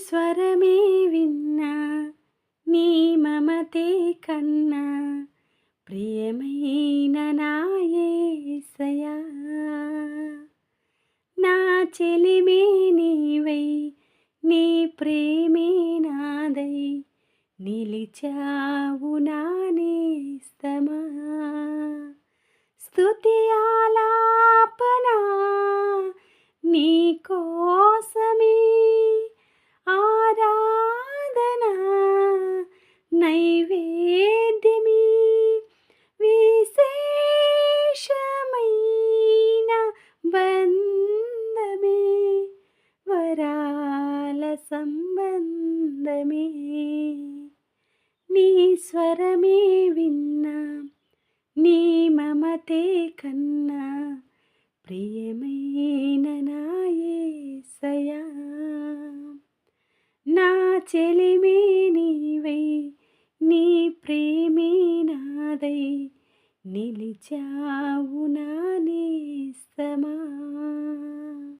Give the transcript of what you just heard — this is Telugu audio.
స్వరమే విన్నా నీ మమతే కన్నా ప్రియమైన నాయసయా నా చెలిమే నీవై నీ ప్రేమే నాదై నిలిచావు నానేస్తమా స్తుతి ఆలాపనా నీకో నైవేద్యమీ విశేషమైన బంధమే వరాల సంబంధమే. నీ స్వరమే విన్నా నీ మమతే కన్నా ప్రియమైన నాయసయా నా చెలిమే నీ నిలిచావు నా నిలిచావు